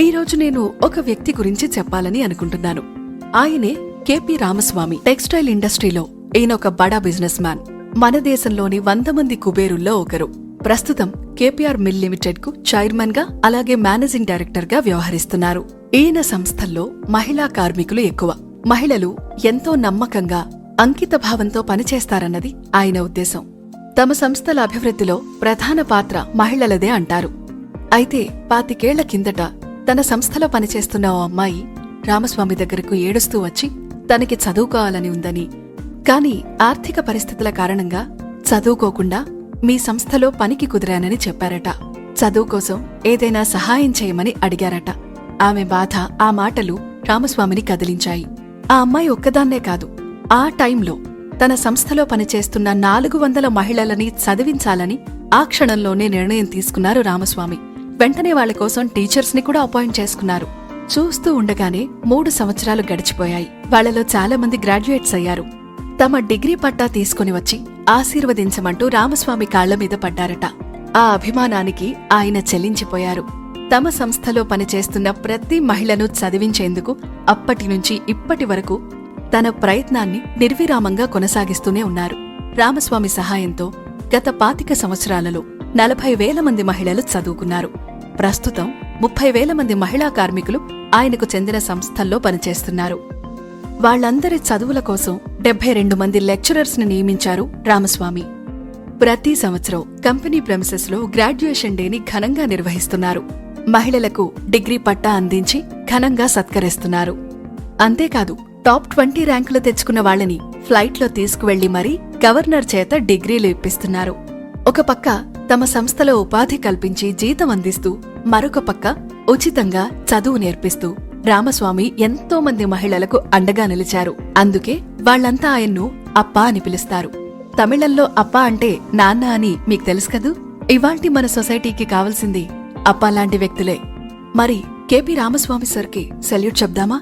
ఈ రోజు నేను ఒక వ్యక్తి గురించి చెప్పాలని అనుకుంటున్నాను. ఆయనే కేపీ రామస్వామి టెక్స్టైల్ ఇండస్ట్రీలో ఈయన ఒక బడా బిజినెస్ మ్యాన్. మన దేశంలోని వంద మంది కుబేరుల్లో ఒకరు. ప్రస్తుతం కేపీఆర్ మిల్ లిమిటెడ్కు చైర్మన్గా అలాగే మేనేజింగ్ డైరెక్టర్గా వ్యవహరిస్తున్నారు. ఈయన సంస్థల్లో మహిళా కార్మికులు ఎక్కువ. మహిళలు ఎంతో నమ్మకంగా అంకిత భావంతో పనిచేస్తారన్నది ఆయన ఉద్దేశం. తమ సంస్థల అభివృద్ధిలో ప్రధాన పాత్ర మహిళలదే అంటారు. అయితే పాతికేళ్ళ కిందట తన సంస్థలో పనిచేస్తున్న ఓ అమ్మాయి రామస్వామి దగ్గరకు ఏడుస్తూ వచ్చి తనకి చదువుకోవాలని ఉందని. కాని ఆర్థిక పరిస్థితుల కారణంగా చదువుకోకుండా మీ సంస్థలో పనికి కుదిరానని చెప్పారట. చదువు కోసం ఏదైనా సహాయం చేయమని అడిగారట. ఆమె బాధ ఆ మాటలు రామస్వామిని కదిలించాయి. ఆ అమ్మాయి ఒక్కదాన్నే కాదు ఆ టైంలో తన సంస్థలో పనిచేస్తున్న నాలుగు వందల మహిళలని చదివించాలని ఆ క్షణంలోనే నిర్ణయం తీసుకున్నారు రామస్వామి. వెంటనే వాళ్ళ కోసం టీచర్స్ని కూడా అపాయింట్ చేసుకున్నారు. చూస్తూ ఉండగానే మూడు సంవత్సరాలు గడిచిపోయాయి. వాళ్ళలో చాలా మంది గ్రాడ్యుయేట్స్ అయ్యారు. తమ డిగ్రీ పట్టా తీసుకుని వచ్చి ఆశీర్వదించమంటూ రామస్వామి కాళ్ళ మీద పడ్డారట. ఆ అభిమానానికి ఆయన చెల్లించిపోయారు. తమ సంస్థలో పనిచేస్తున్న ప్రతి మహిళను చదివించేందుకు అప్పటి నుంచి ఇప్పటి వరకు తన ప్రయత్నాన్ని నిర్విరామంగా కొనసాగిస్తూనే ఉన్నారు. రామస్వామి సహాయంతో గత పాతిక సంవత్సరాలలో నలభై వేల మంది మహిళలు చదువుకున్నారు. ప్రస్తుతం ముప్పై వేల మంది మహిళా కార్మికులు ఆయనకు చెందిన సంస్థల్లో పనిచేస్తున్నారు. వాళ్ళందరి చదువుల కోసం డెబ్బై రెండు మంది లెక్చరర్స్ని నియమించారు రామస్వామి. ప్రతి సంవత్సరం కంపెనీ ప్రెమిసెస్లో గ్రాడ్యుయేషన్ డేని ఘనంగా నిర్వహిస్తున్నారు. మహిళలకు డిగ్రీ పట్టా అందించి ఘనంగా సత్కరిస్తున్నారు. అంతేకాదు టాప్ ట్వంటీ ర్యాంకులు తెచ్చుకున్న వాళ్ళని ఫ్లైట్లో తీసుకువెళ్ళి మరీ గవర్నర్ చేత డిగ్రీలు ఇప్పిస్తున్నారు. ఒక పక్క తమ సంస్థలో ఉపాధి కల్పించి జీతం అందిస్తూ మరొక పక్క ఉచితంగా చదువు నేర్పిస్తూ రామస్వామి ఎంతో మంది మహిళలకు అండగా నిలిచారు. అందుకే వాళ్ళంతా ఆయన్ను అప్పా అని పిలుస్తారు. తమిళంలో అప్పా అంటే నాన్న అని మీకు తెలుసు కదూ? ఇవాల్టి మన సొసైటీకి కావాల్సింది అప్పా లాంటి వ్యక్తులే. మరి కేపీ రామస్వామి సర్కి సెల్యూట్ చెప్దామా?